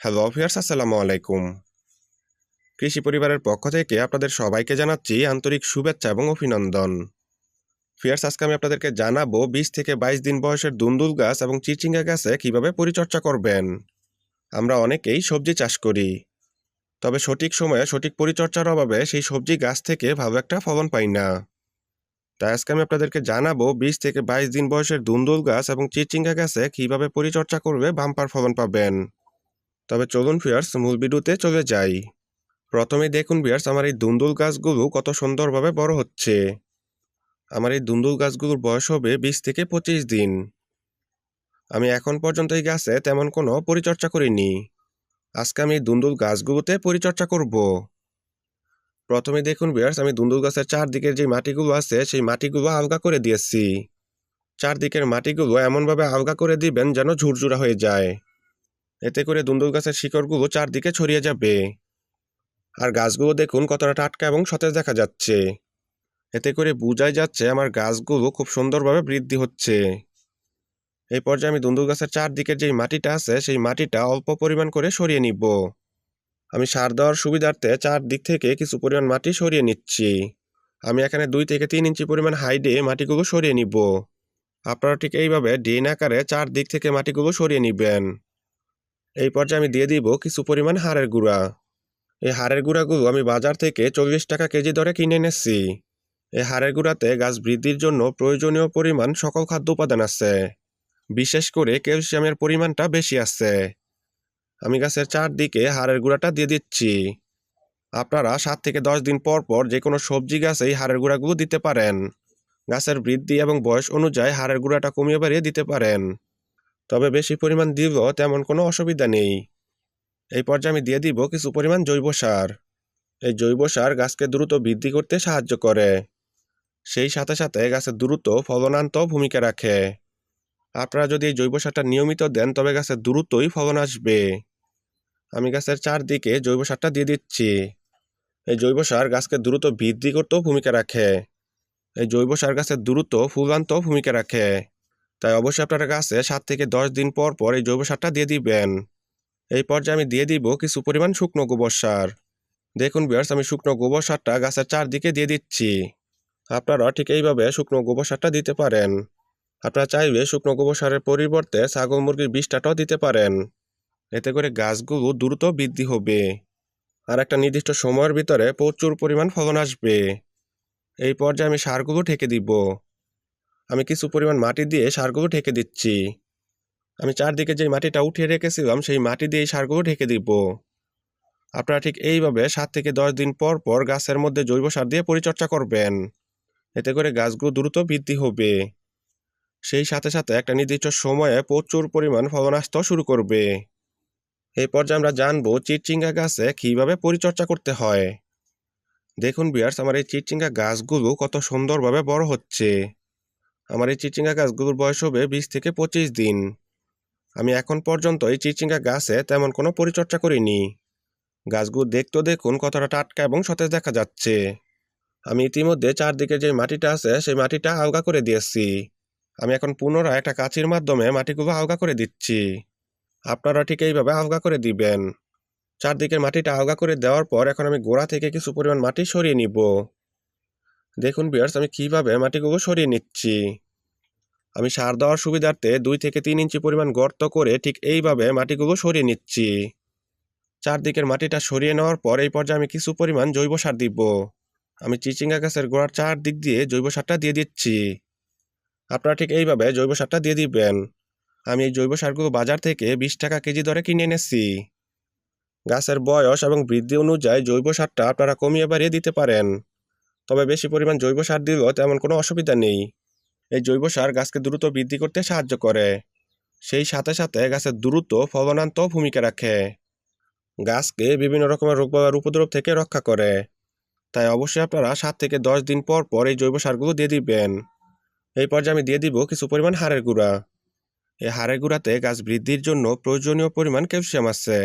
Hello fierce আসসালামু আলাইকুম। কৃষি পরিবারের পক্ষ থেকে আপনাদের সবাইকে জানাচ্ছি আন্তরিক শুভেচ্ছা এবং অভিনন্দন। ফিয়ার্স আজকে আমি আপনাদেরকে জানাব বিশ থেকে বাইশ দিন বয়সের দুন্দুল গাছ এবং চিচিঙ্গা গাছে কীভাবে পরিচর্যা করবেন। আমরা অনেকেই সবজি চাষ করি। তবে সঠিক সময়ে সঠিক পরিচর্যার অভাবে সেই সবজি গাছ থেকে ভালো একটা ফলন পাই না। তাই আজকে আমি আপনাদেরকে জানাব বিশ থেকে বাইশ দিন বয়সের দুন্দুল গাছ এবং চিচিঙ্গা গাছে কীভাবে পরিচর্যা করবে বাম্পার ফলন পাবেন। তবে চলুন ফিয়ার্স মূল ভিডিওতে চলে যাই। প্রথমে দেখুন বিয়ার্স আমার এই দুন্দুল গাছগুলো কত সুন্দরভাবে বড় হচ্ছে। আমার এই দুন্দুল গাছগুলোর বয়স হবে বিশ থেকে পঁচিশ দিন। আমি এখন পর্যন্ত এই গাছে তেমন কোনো পরিচর্যা করিনি। আজকে আমি এই দুন্দুল গাছগুলোতে পরিচর্যা করব। প্রথমে দেখুন বিয়ার্স আমি দুন্দুল গাছের চারদিকের যে মাটিগুলো আছে, সেই মাটিগুলো আলগা করে দিয়েছি। চারদিকের মাটিগুলো এমনভাবে আলগা করে দিবেন যেন ঝুরঝুরা হয়ে যায়। এতে করে দুন্দুল গাছের শিকড়গুলো চারদিকে ছড়িয়ে যাবে। আর গাছগুলো দেখুন কতটা টাটকা এবং সতেজ দেখা যাচ্ছে। এতে করে বোঝাই যাচ্ছে আমার গাছগুলো খুব সুন্দরভাবে বৃদ্ধি হচ্ছে। এই পর্যায়ে আমি দুন্দুল গাছের চারদিকের যেই মাটিটা আছে, সেই মাটিটা অল্প পরিমাণ করে সরিয়ে নিব। আমি সার দেওয়ার সুবিধার্থে চারদিক থেকে কিছু পরিমাণ মাটি সরিয়ে নিচ্ছি। আমি এখানে দুই থেকে তিন ইঞ্চি পরিমাণ হাইডে মাটিগুলো সরিয়ে নিব। আপনারা ঠিক এইভাবে ডেন আকারে চারদিক থেকে মাটিগুলো সরিয়ে নিবেন। এই পর্যায়ে আমি দিয়ে দিব কিছু পরিমাণ হাড়ের গুঁড়া। এই হাড়ের গুঁড়াগুলো আমি বাজার থেকে চল্লিশ টাকা কেজি দরে কিনে এনেছি। এই হাড়ের গুঁড়াতে গাছ বৃদ্ধির জন্য প্রয়োজনীয় পরিমাণ সকল খাদ্য উপাদান আছে। বিশেষ করে ক্যালসিয়ামের পরিমাণটা বেশি আছে। আমি গাছের চারদিকে হাড়ের গুঁড়াটা দিয়ে দিচ্ছি। আপনারা সাত থেকে দশ দিন পর পর যে কোনো সবজি গাছে এই হাড়ের গুঁড়াগুলো দিতে পারেন। গাছের বৃদ্ধি এবং বয়স অনুযায়ী হাড়ের গুঁড়াটা কমিয়ে বাড়িয়ে দিতে পারেন। তবে বেশি পরিমাণ দিব তেমন কোনো অসুবিধা নেই। এই পর্যায়ে আমি দিয়ে দিব কিছু পরিমাণ জৈব সার। এই জৈব সার গাছকে দ্রুত বৃদ্ধি করতে সাহায্য করে। সেই সাথে সাথে গাছের দ্রুত ফলনান্ত ভূমিকা রাখে। আপনারা যদি এই জৈব সারটা নিয়মিত দেন, তবে গাছের দ্রুতই ফলন আসবে। আমি গাছের চারদিকে জৈব সারটা দিয়ে দিচ্ছি। এই জৈব সার গাছকে দ্রুত বৃদ্ধি করতেও ভূমিকা রাখে। এই জৈব সার গাছের দ্রুত ফুলান্ত ভূমিকা রাখে। তাই অবশ্যই আপনারা গাছে সাত থেকে দশ দিন পর পর এই জৈব সারটা দিয়ে দিবেন। এই পর্যায়ে আমি দিয়ে দিব কিছু পরিমাণ শুকনো গোবর সার। দেখুন বিয়ার্স আমি শুকনো গোবর সারটা গাছের চারদিকে দিয়ে দিচ্ছি। আপনারা ঠিক এইভাবে শুকনো গোবর সারটা দিতে পারেন। আপনারা চাইলে শুকনো গোবর সারের পরিবর্তে ছাগল মুরগির বিষটাটাও দিতে পারেন। এতে করে গাছগুলো দ্রুত বৃদ্ধি হবে। আর একটা নির্দিষ্ট সময়ের ভিতরে প্রচুর পরিমাণ ফলন আসবে। এই পর্যায়ে আমি সারগুলো ঠেকে দিব। আমি কিছু পরিমাণ মাটি দিয়ে সারগুলো ঢেকে দিচ্ছি। আমি চারদিকে যে মাটিটা উঠিয়ে রেখেছিলাম, সেই মাটি দিয়ে সারগুলো ঢেকে দিব। আপনারা ঠিক এইভাবে সাত থেকে দশ দিন পর পর গাছের মধ্যে জৈব সার দিয়ে পরিচর্যা করবেন। এতে করে গাছগুলো দ্রুত বৃদ্ধি হবে। সেই সাথে সাথে একটা নির্দিষ্ট সময়ে প্রচুর পরিমাণ ফলন আসতেও শুরু করবে। এই পর্যায়ে আমরা জানব চিটচিঙ্গা গাছে কীভাবে পরিচর্যা করতে হয়। দেখুন বিয়ার্স আমার এই চিটচিঙ্গা গাছগুলো কত সুন্দরভাবে বড় হচ্ছে। আমার এই চিচিঙ্গা গাছগুলোর বয়স হবে বিশ থেকে পঁচিশ দিন। আমি এখন পর্যন্ত এই চিচিঙ্গা গাছে তেমন কোনো পরিচর্যা করিনি। গাছগুলো দেখতেও দেখুন কতটা টাটকা এবং সতেজ দেখা যাচ্ছে। আমি ইতিমধ্যে চারদিকে যে মাটিটা আছে, সেই মাটিটা আলগা করে দিয়েছি। আমি এখন পুনরায় একটা কাঁচির মাধ্যমে মাটিগুলো আলগা করে দিচ্ছি। আপনারা ঠিক এইভাবে আলগা করে দিবেন। চারদিকের মাটিটা আলগা করে দেওয়ার পর এখন আমি গোড়া থেকে কিছু পরিমাণ মাটি সরিয়ে নিব। দেখুন বিয়ার্স আমি কীভাবে মাটিগুলো সরিয়ে নিচ্ছি? আমি সার দেওয়ার সুবিধার্থে দুই থেকে তিন ইঞ্চি পরিমাণ গর্ত করে ঠিক এইভাবে মাটিগুলো সরিয়ে নিচ্ছি। চারদিকের মাটিটা সরিয়ে নেওয়ার পর এই পর্যায়ে আমি কিছু পরিমাণ জৈব সার দিব। আমি চিচিঙ্গা গাছের গোড়ার চারদিক দিয়ে জৈব সারটা দিয়ে দিচ্ছি। আপনারা ঠিক এইভাবে জৈব সারটা দিয়ে দিবেন। আমি এই জৈব সারগুলো বাজার থেকে বিশ টাকা কেজি দরে কিনে এনেছি। গাছের বয়স এবং বৃদ্ধি অনুযায়ী জৈব সারটা আপনারা কমিয়ে বাড়িয়ে দিতে পারেন। তবে বেশি পরিমাণ জৈব সার দিলেও তেমন কোনো অসুবিধা নেই। এই জৈব সার গাছকে দ্রুত বৃদ্ধি করতে সাহায্য করে। সেই সাথে সাথে গাছের দ্রুত ফলনান্ত ভূমিকা রাখে। গাছকে বিভিন্ন রকমের রোগ বা উপদ্রব থেকে রক্ষা করে। তাই অবশ্যই আপনারা সাত থেকে দশ দিন পর পর এই জৈব সারগুলো দিয়ে দিবেন। এই পর্যায়ে আমি দিয়ে দিব কিছু পরিমাণ হাড়ের গুঁড়া। এই হাড়ের গুঁড়াতে গাছ বৃদ্ধির জন্য প্রয়োজনীয় পরিমাণ ক্যালসিয়াম আছে।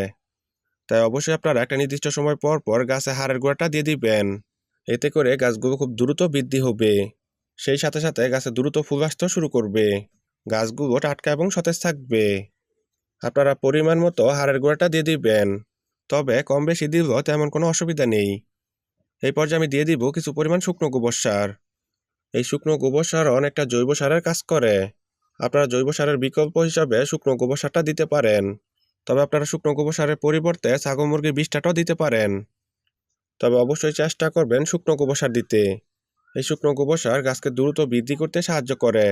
তাই অবশ্যই আপনারা একটা নির্দিষ্ট সময় পর পর গাছে হাড়ের গুঁড়াটা দিয়ে দিবেন। এতে করে গাছগুলো খুব দ্রুত বৃদ্ধি হবে। সেই সাথে সাথে গাছে দ্রুত ফুল আসতেও শুরু করবে। গাছগুলো টাটকা এবং সতেজ থাকবে। আপনারা পরিমাণ মতো হাড়ের গুঁড়াটা দিয়ে দিবেন। তবে কম বেশি দিলেও তেমন কোনো অসুবিধা নেই। এই পর্যায়ে আমি দিয়ে দিব কিছু পরিমাণ শুকনো গোবর সার। এই শুকনো গোবর সার অনেকটা জৈব সারের কাজ করে। আপনারা জৈব সারের বিকল্প হিসাবে শুকনো গোবর সারটা দিতে পারেন। তবে আপনারা শুকনো গোবর সারের পরিবর্তে ছাগল মুরগির বিষটাটাও দিতে পারেন। তবে অবশ্যই চেষ্টা করবেন শুকনো গোবর সার দিতে। এই শুকনো গোবর সার গাছকে দ্রুত বৃদ্ধি করতে সাহায্য করে।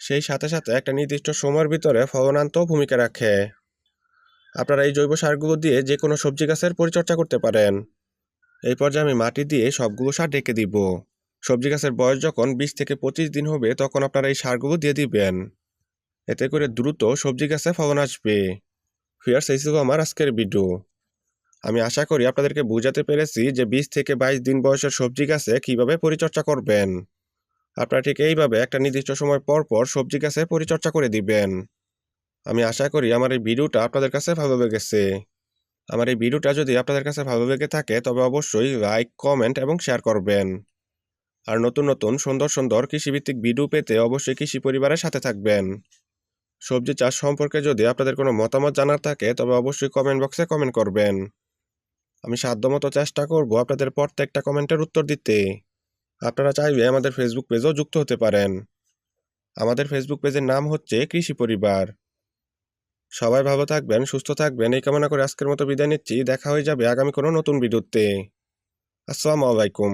সেই সাথে সাথে একটা নির্দিষ্ট সময়ের ভিতরে ফলনান্ত ভূমিকা রাখে। আপনারা এই জৈব সারগুলো দিয়ে যে কোনো সবজি গাছের পরিচর্যা করতে পারেন। এই পর্যায়ে আমি মাটি দিয়ে সবগুলো সার ঢেকে দিব। সবজি গাছের বয়স যখন বিশ থেকে পঁচিশ দিন হবে, তখন আপনারা এই সারগুলো দিয়ে দিবেন। এতে করে দ্রুত সবজি গাছে ফলন আসবে। ফিয়ার্স এই ছিল আমার আজকের ভিডিও আমি আশা করি আপনাদেরকে বোঝাতে পেরেছি যে বিশ থেকে বাইশ দিন বয়সের সবজি গাছে কীভাবে পরিচর্যা করবেন। আপনারা ঠিক এইভাবে একটা নির্দিষ্ট সময় পর পর সবজি গাছে পরিচর্যা করে দিবেন। আমি আশা করি আমার এই ভিডিওটা আপনাদের কাছে ভালো লেগেছে। আমার এই ভিডিওটা যদি আপনাদের কাছে ভালো লেগে থাকে, তবে অবশ্যই লাইক, কমেন্ট এবং শেয়ার করবেন। আর নতুন নতুন সুন্দর সুন্দর কৃষিভিত্তিক ভিডিও পেতে অবশ্যই কৃষি পরিবারের সাথে থাকবেন। সবজি চাষ সম্পর্কে যদি আপনাদের কোনো মতামত জানার থাকে, তবে অবশ্যই কমেন্ট বক্সে কমেন্ট করবেন। আমি সাধ্যমতো চেষ্টা করব আপনাদের প্রত্যেকটা কমেন্টের উত্তর দিতে। আপনারা চাইলে আমাদের ফেসবুক পেজও যুক্ত হতে পারেন। আমাদের ফেসবুক পেজের নাম হচ্ছে কৃষি পরিবার। সবাই ভালো থাকবেন, সুস্থ থাকবেন। এই কামনা করে আজকের মতো বিদায় নিচ্ছি। দেখা হয়ে যাবে আগামী কোনো নতুন ভিডিওতে। আসসালামু আলাইকুম।